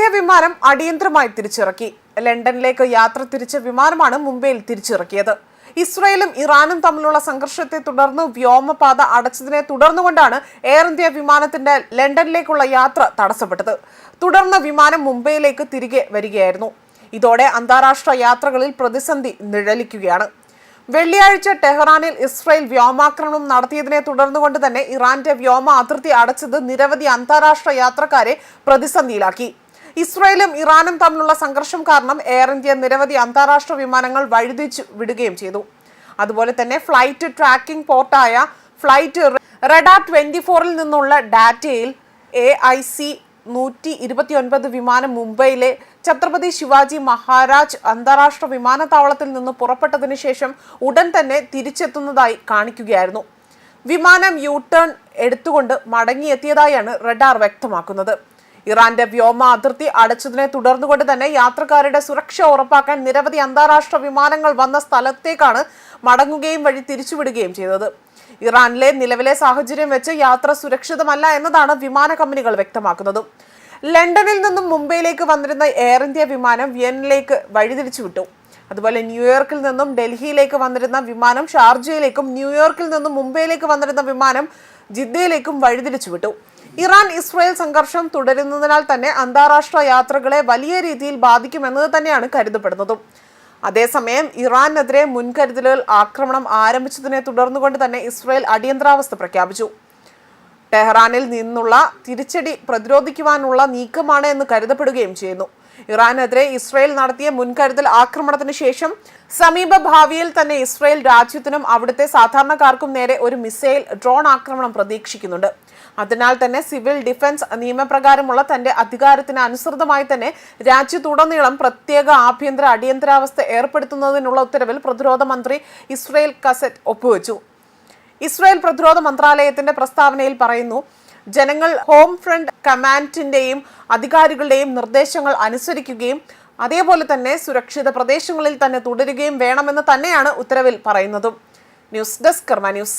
India വിമാനം അടിയന്തരമായി തിരിച്ചിറക്കി. ലണ്ടനിലേക്ക് യാത്ര തിരിച്ച വിമാനമാണ് മുംബൈയിൽ തിരിച്ചിറക്കിയത്. ഇസ്രയേലും ഇറാനും തമ്മിലുള്ള സംഘർഷത്തെ തുടർന്ന് വ്യോമപാത അടച്ചതിനെ തുടർന്നുകൊണ്ടാണ് എയർ ഇന്ത്യ വിമാനത്തിന്റെ ലണ്ടനിലേക്കുള്ള യാത്ര തടസ്സപ്പെട്ടത്. തുടർന്ന് വിമാനം മുംബൈയിലേക്ക് തിരികെ വരികയായിരുന്നു. ഇതോടെ അന്താരാഷ്ട്ര യാത്രകളിൽ പ്രതിസന്ധി നിഴലിക്കുകയാണ്. വെള്ളിയാഴ്ച ടെഹ്റാനിൽ ഇസ്രയേൽ വ്യോമാക്രമണം നടത്തിയതിനെ തുടർന്നുകൊണ്ട് തന്നെ ഇറാന്റെ വ്യോമ അതിർത്തി അടച്ചത് നിരവധി അന്താരാഷ്ട്ര യാത്രക്കാരെ പ്രതിസന്ധിയിലാക്കി. ഇസ്രായേലും ഇറാനും തമ്മിലുള്ള സംഘർഷം കാരണം എയർ ഇന്ത്യ നിരവധി അന്താരാഷ്ട്ര വിമാനങ്ങൾ വഴിതിച്ചു വിടുകയും ചെയ്തു. അതുപോലെ തന്നെ ഫ്ലൈറ്റ് ട്രാക്കിംഗ് പോർട്ടായ ഫ്ലൈറ്റ് റെഡാ ട്വന്റി ഫോറിൽ നിന്നുള്ള ഡാറ്റയിൽ എ ഐ സി നൂറ്റി ഇരുപത്തിയൊൻപത് വിമാനം മുംബൈയിലെ ഛത്രപതി ശിവാജി മഹാരാജ് അന്താരാഷ്ട്ര വിമാനത്താവളത്തിൽ നിന്ന് പുറപ്പെട്ടതിന് ശേഷം ഉടൻ തന്നെ തിരിച്ചെത്തുന്നതായി കാണിക്കുകയായിരുന്നു. വിമാനം യു ടേൺ എടുത്തുകൊണ്ട് മടങ്ങിയെത്തിയതായാണ് റഡാർ വ്യക്തമാക്കുന്നത്. ഇറാന്റെ വ്യോമ അതിർത്തി അടച്ചതിനെ തുടർന്നുകൊണ്ട് തന്നെ യാത്രക്കാരുടെ സുരക്ഷ ഉറപ്പാക്കാൻ നിരവധി അന്താരാഷ്ട്ര വിമാനങ്ങൾ വന്ന സ്ഥലത്തേക്കാണ് മടങ്ങുകയും വഴി തിരിച്ചുവിടുകയും ചെയ്തത്. ഇറാനിലെ നിലവിലെ സാഹചര്യം വെച്ച് യാത്ര സുരക്ഷിതമല്ല എന്നതാണ് വിമാന കമ്പനികൾ വ്യക്തമാക്കുന്നത്. ലണ്ടനിൽ നിന്നും മുംബൈയിലേക്ക് വന്നിരുന്ന എയർ ഇന്ത്യ വിമാനം വിയന്നിലേക്ക് വഴിതിരിച്ചു വിട്ടു അതുപോലെ ന്യൂയോർക്കിൽ നിന്നും ഡൽഹിയിലേക്ക് വന്നിരുന്ന വിമാനം ഷാർജയിലേക്കും ന്യൂയോർക്കിൽ നിന്നും മുംബൈയിലേക്ക് വന്നിരുന്ന വിമാനം ജിദ്ദയിലേക്കും വഴിതിരിച്ചു വിട്ടു ഇറാൻ ഇസ്രായേൽ സംഘർഷം തുടരുന്നതിനാൽ തന്നെ അന്താരാഷ്ട്ര യാത്രകളെ വലിയ രീതിയിൽ ബാധിക്കുമെന്നത് തന്നെയാണ് കരുതപ്പെടുന്നതും. അതേസമയം ഇറാനെതിരെ മുൻകരുതലുകൾ ആക്രമണം ആരംഭിച്ചതിനെ തുടർന്നുകൊണ്ട് തന്നെ ഇസ്രായേൽ അടിയന്തരാവസ്ഥ പ്രഖ്യാപിച്ചു. ടെഹ്റാനിൽ നിന്നുള്ള തിരിച്ചടി പ്രതിരോധിക്കുവാനുള്ള നീക്കമാണ് എന്ന് കരുതപ്പെടുകയും ചെയ്യുന്നു. ഇറാനെതിരെ ഇസ്രയേൽ നടത്തിയ മുൻകരുതൽ ആക്രമണത്തിന് ശേഷം സമീപ ഭാവിയിൽ തന്നെ ഇസ്രയേൽ രാജ്യത്തിനും അവിടുത്തെ സാധാരണക്കാർക്കും നേരെ ഒരു മിസൈൽ ഡ്രോൺ ആക്രമണം പ്രതീക്ഷിക്കുന്നുണ്ട്. അതിനാൽ തന്നെ സിവിൽ ഡിഫൻസ് നിയമപ്രകാരമുള്ള തന്റെ അധികാരത്തിന് അനുസൃതമായി തന്നെ രാജ്യത്തുടനീളം പ്രത്യേക ആഭ്യന്തര അടിയന്തരാവസ്ഥ ഏർപ്പെടുത്തുന്നതിനുള്ള ഉത്തരവിൽ പ്രതിരോധ മന്ത്രി ഇസ്രയേൽ കസറ്റ് ഒപ്പുവെച്ചു. ഇസ്രായേൽ പ്രതിരോധ മന്ത്രാലയത്തിന്റെ പ്രസ്താവനയിൽ പറയുന്നു ജനങ്ങൾ ഹോം ഫ്രണ്ട് കമാൻഡിന്റെയും അധികാരികളുടെയും നിർദ്ദേശങ്ങൾ അനുസരിക്കുകയും അതേപോലെ തന്നെ സുരക്ഷിത പ്രദേശങ്ങളിൽ തന്നെ തുടരുകയും വേണമെന്ന് തന്നെയാണ് ഉത്തരവിൽ പറയുന്നതും. News desk Karma news.